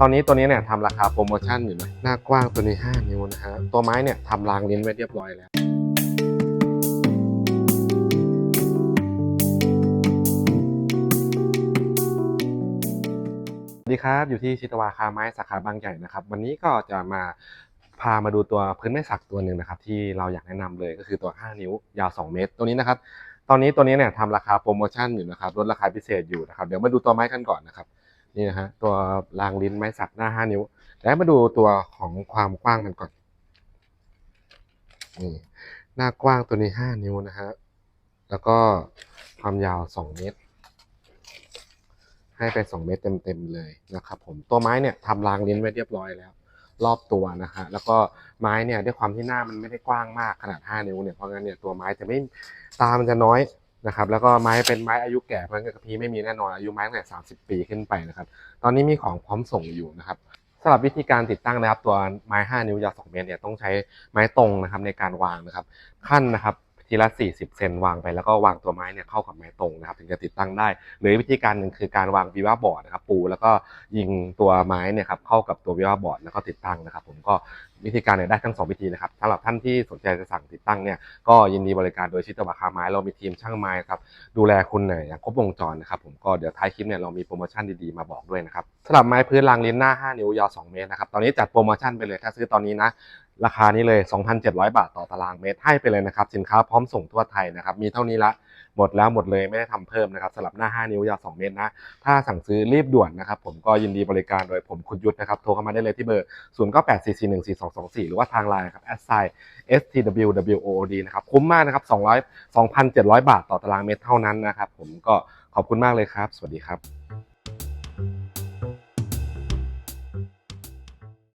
ตอนนี้ตัวนี้เนี่ยทำราคาโปรโมชั่นอยู่นะหน้ากว้างตัวนี้ 5 นิ้วนะฮะตัวไม้เนี่ยทำรางลิ้นไว้เรียบร้อยแล้วสวัสดีครับ อยู่ที่ชิตวาคาไม้สาขาบางใหญ่นะครับ วันนี้ก็จะมาพามาดูตัวพื้นไม้สักตัวหนึ่งนะครับ ที่เราอยากแนะนำเลยก็คือตัว 5 นิ้วยาว 2 เมตร ตัวนี้นะครับ ตอนนี้ตัวนี้เนี่ยทำราคาโปรโมชั่นอยู่นะครับลดราคาพิเศษอยู่นะครับ เดี๋ยวมาดูตัวไม้กันก่อนนะครับ นี่นะฮะตัวรางลิ้นไม้สักหน้า 5 นิ้ว แล้วมาดูตัวของความกว้างกันก่อนนี่หน้ากว้างตัวนี้ 5 นิ้วนะฮะแล้วก็ความยาว 2 เมตร ให้ไป 2 เมตรเต็มๆเลยนะครับผมตัวไม้เนี่ยทำรางลิ้นไว้เรียบร้อยแล้ว รอบตัวนะฮะแล้วก็ไม้เนี่ยด้วยความที่หน้ามันไม่ได้กว้างมากขนาด 5 นิ้วเนี่ยเพราะงั้นเนี่ยตัวไม้จะไม่ตามันจะน้อย นะครับแล้วก็ไม้เป็นไม้อายุแก่เพราะงั้นกระพีไม่มีแน่นอนอายุไม้ตั้งแต่30ปีขึ้นไปนะครับตอนนี้มีของพร้อมส่งอยู่นะครับสำหรับวิธีการติดตั้งนะครับตัวไม้ 5 นิ้วยาว2เมตรเนี่ยต้องใช้ไม้ตรงนะครับในการวางนะครับขั้นนะครับ ทีละ 40 เซนวางไปแล้วก็วางตัวไม้เนี่ยเข้ากับไม้ตรงนะครับ ถึงจะติดตั้งได้หรือวิธีการหนึ่งคือการวางวิวาบอร์ดนะครับปูแล้วก็ยิงตัวไม้เนี่ยครับเข้ากับตัววิวาบอร์ดแล้วก็ติดตั้งนะครับ ผมก็วิธีการเนี่ยได้ทั้งสองวิธีนะครับสำหรับท่านที่สนใจจะสั่งติดตั้งเนี่ยก็ยินดีบริการโดยชิตวาคาไม้เรามีทีมช่างไม้ครับดูแลคุณเนี่ยอย่างครบวงจรนะครับผมก็เดี๋ยวท้ายคลิปเนี่ยเรามีโปรโมชั่นดีๆมาบอกด้วยนะครับสำหรับไม้พื้นรางลิ้นหน้า 5 นิ้วยาว 2 เมตรนะครับตอนนี้จัดโปรโมชั่นไปเลยถ้าซื้อตอนนี้นะ ราคานี้เลย 2,700 บาทต่อตารางเมตรให้ไปเลยนะครับสินค้าพร้อมส่งทั่วไทยนะครับมีเท่านี้ละหมดแล้วหมดเลยไม่ได้ทำเพิ่มนะครับสำหรับหน้า 5 นิ้วยาว 2 เมตรนะถ้าสั่งซื้อรีบด่วนนะครับผมก็ยินดีบริการโดยผมคุณยุทธนะครับโทรเข้ามาได้เลยที่เบอร์ 0 9 8 4 4 1 4 2 2 4 หรือว่าทางไลน์ครับ s i stwwood นะครับคุ้มมากนะครับ200 2,700 บาทต่อตารางเมตรเท่านั้นนะครับผมก็ขอบคุณมากเลยครับ สวัสดีครับ